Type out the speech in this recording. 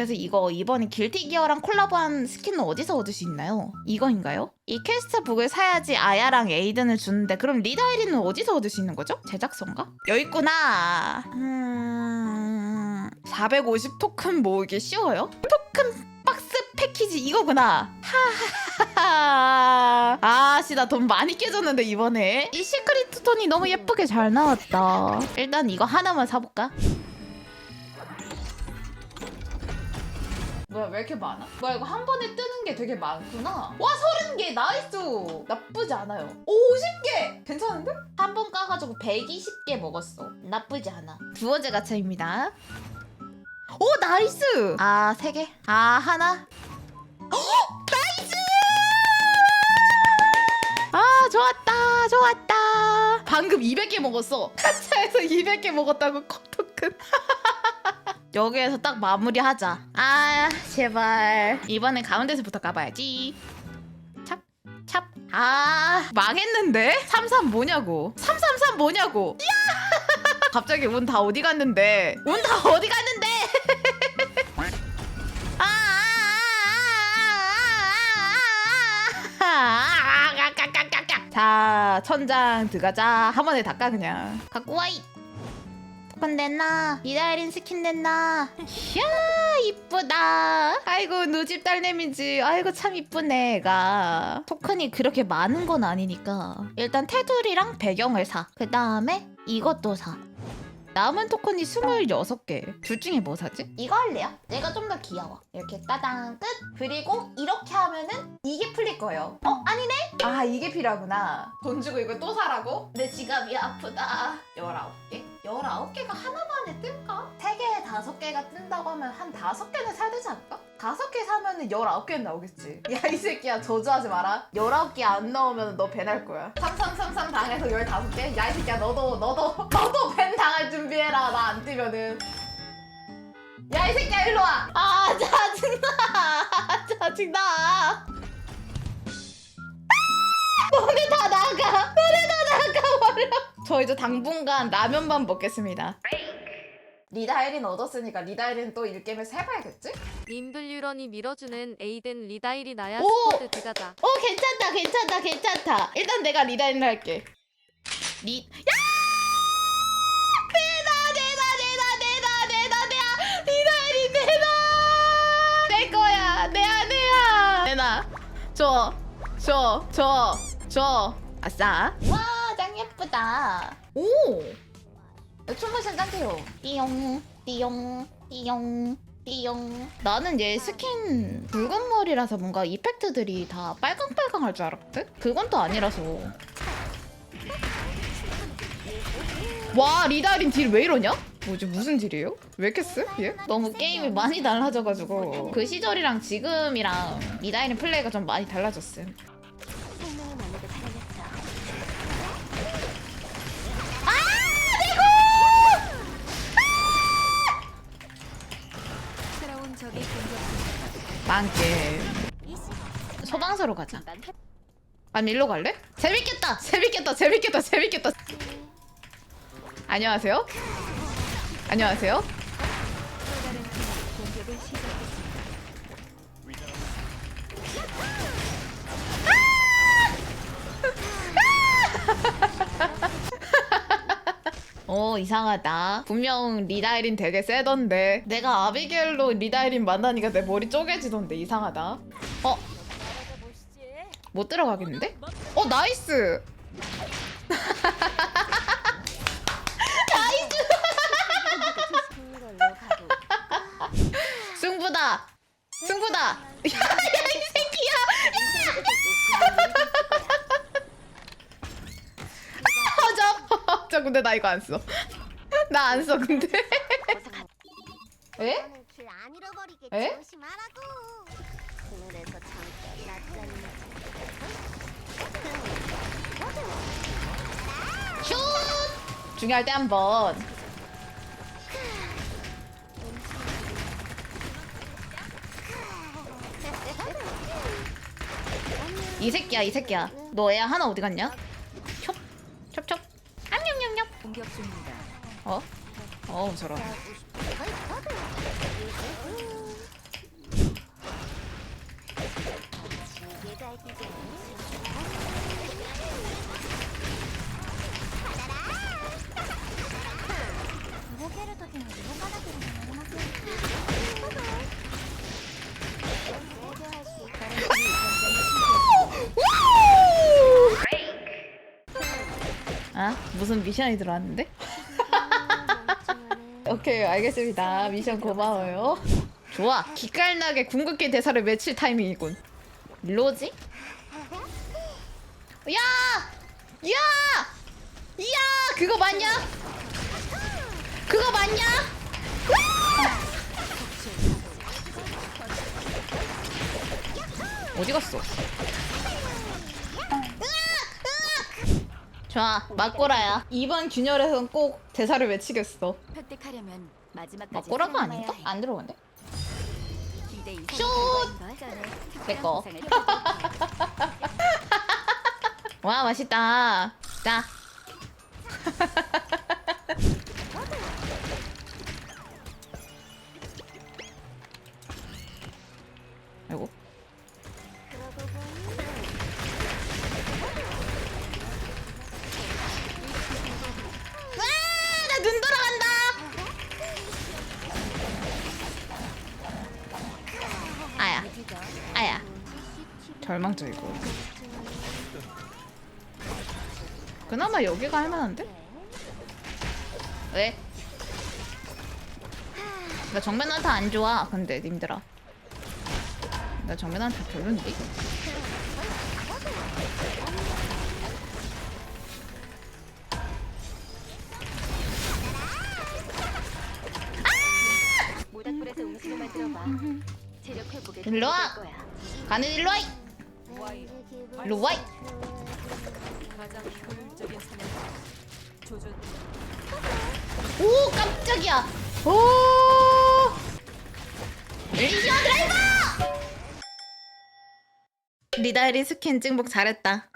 그래서 이거 이번에 길티 기어랑 콜라보한 스킨은 어디서 얻을 수 있나요? 이거인가요? 이 퀘스트 북을 사야지 아야랑 에이든을 주는데 그럼 리다이리는 어디서 얻을 수 있는 거죠? 제작소인가? 여기 있구나. 음... 450 토큰 모으기 쉬워요? 토큰 박스 패키지 이거구나. 하하하하. 아씨 나 돈 많이 깨졌는데 이번에 이 시크릿 톤이 너무 예쁘게 잘 나왔다. 일단 이거 하나만 사볼까? 뭐야 왜 이렇게 많아? 뭐야 이거 한 번에 뜨는 게 되게 많구나. 와 서른 개 나이스. 나쁘지 않아요. 50개 괜찮은데? 한 번 까가지고 120개 먹었어. 나쁘지 않아. 두 번째 가차입니다. 오 나이스. 아 세 개. 아 하나. 나이스! 아 좋았다 좋았다 방금 200개 먹었어 카차에서 200개 먹었다고 컵토큰 여기에서 딱 마무리하자 아 제발 이번엔 가운데서부터 까봐야지 찹 찹 아 망했는데? 33 뭐냐고 333 뭐냐고 야 갑자기 운 다 어디 갔는데 운 다 어디 갔는데 아, 자 천장 들어가자 한 번에 닦아 그냥 갖고 와이 토큰 됐나 이다이린 스킨 됐나 이야 이쁘다 아이고 누집 딸내미지 아이고 참 이쁘네 애가 토큰이 그렇게 많은 건 아니니까 일단 테두리랑 배경을 사 그 다음에 이것도 사 남은 토큰이 26개. 둘 중에 뭐 사지? 이거 할래요. 내가 좀 더 귀여워. 이렇게 따당 끝. 그리고 이렇게 하면은 이게 풀릴 거예요. 어? 아니네? 아 이게 필요하구나. 돈 주고 이거 또 사라고? 내 지갑이 아프다. 19개? 19개가 하나만에 뜰까? 3개, 5개가 뜬다고 하면 한 5개는 사야 되지 않을까? 5개 사면은 19개는 나오겠지. 야 이 새끼야 저주하지 마라. 19개 안 나오면 너 배날 거야. 3333 당해서 15개? 야 이 새끼야 너도 너도 너도 밴 당할 준비해라. 나안 뛰면은. 야 이 새끼야 일로 와. 아 짜증나. 아, 짜증나. 저 이제 당분간 라면만 먹겠습니다. 리다이린 얻었으니까 리다이린 또 일게임에서 해봐야겠지? 님들 유런이 밀어주는 에이든 리다이리 나야 오! 스쿼드 들어가자. 어 괜찮다 괜찮다 괜찮다 일단 내가 리다인을 할게 리 야! 내다 내다 내다 내다 내다 리다인이 내다 내 거야 내 아내야 내놔 줘줘줘줘 아싸 와 짱 예쁘다 오 춤모션 짱해요 띠용 띠용 띠용 띠용 나는 얘 스킨 붉은 머리라서 뭔가 이펙트들이 다 빨강빨강할 줄 알았거든? 그건 또 아니라서 와 리다린 딜 왜 이러냐? 뭐지 무슨 딜이에요? 왜 쓰? 얘? 너무 게임이 많이 달라져가지고 그 시절이랑 지금이랑 리다인 플레이가 좀 많이 달라졌음 많게. 소방서로 가자. 아니 일로 갈래? 재밌겠다! 재밌겠다 재밌겠다 재밌겠다. 안녕하세요? 안녕하세요 어 이상하다 분명 리다이린 되게 세던데 내가 아비게일로 리다이린 만나니까 내 머리 쪼개지던데 이상하다 어? 못 들어가겠는데? 어 나이스 승부다 승부다 야야이 새끼야 허접 근데 나 이거 안 써 나 안 써 근데 에? 잃어버리게 에? 조심하라고. 그늘에서 잠깐 낮잠이 슛! 중요할 때 한 번 이 새끼야 이 새끼야 너 애 하나 어디 갔냐? 공격 중입니다. 어? 어 저런. 무슨 미션이 들어왔는데? 오케이 알겠습니다 미션 고마워요 좋아 기깔나게 궁극기 대사를 외칠 타이밍이군 일로 오지? 야! 야! 야! 그거 맞냐? 그거 맞냐? 어디 갔어? 좋아 막고라야 이번 균열에선 꼭 대사를 외치겠어 획득하려면 마지막까지 막고라가 아닌가? 해. 안? 기대 이상의 슛! 드릴게요. 와 맛있다 자 아야 절망적이고 그나마 여기가 할만한데? 왜? 나 정면 한타 안 좋아 근데 님들아 나 정면 한타 별론데? 일로 와. 가는 일로 와이 일로. 조준. 오 깜짝이야 오 리시아 드라이버 리다이리 스킨 찍목 잘했다